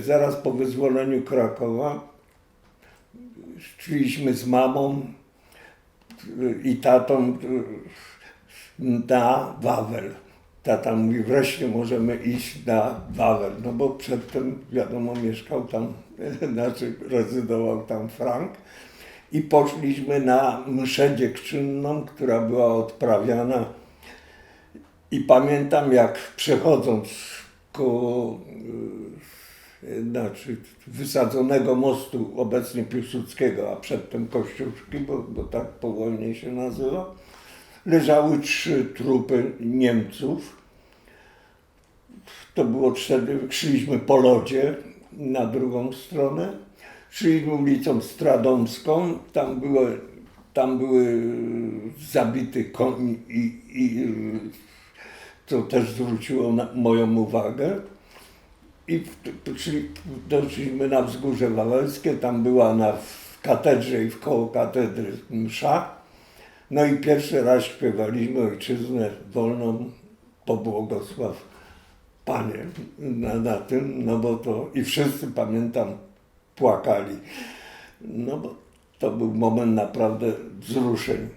Zaraz po wyzwoleniu Krakowa szliśmy z mamą i tatą na Wawel. Tata mówi, wreszcie możemy iść na Wawel, no bo przedtem, wiadomo, mieszkał tam, znaczy rezydował tam Frank. I poszliśmy na mszę dziekczynną, która była odprawiana i pamiętam, jak przechodząc koło znaczy, wysadzonego mostu obecnie Piłsudskiego, a przedtem Kościuszki, bo, bo tak po wojnie się nazywa, leżały trzy trupy Niemców. To było wtedy, szliśmy po lodzie na drugą stronę. Szliśmy ulicą Stradomską, tam były, tam były zabity koń i, i to też zwróciło na, moją uwagę. I w- szli, doszliśmy na wzgórze wawelskie, tam była na w katedrze i w koło katedry msza. No i pierwszy raz śpiewaliśmy ojczyznę wolną, pobłogosław Panie na, na tym, no bo to i wszyscy pamiętam płakali. No bo to był moment naprawdę wzruszeń.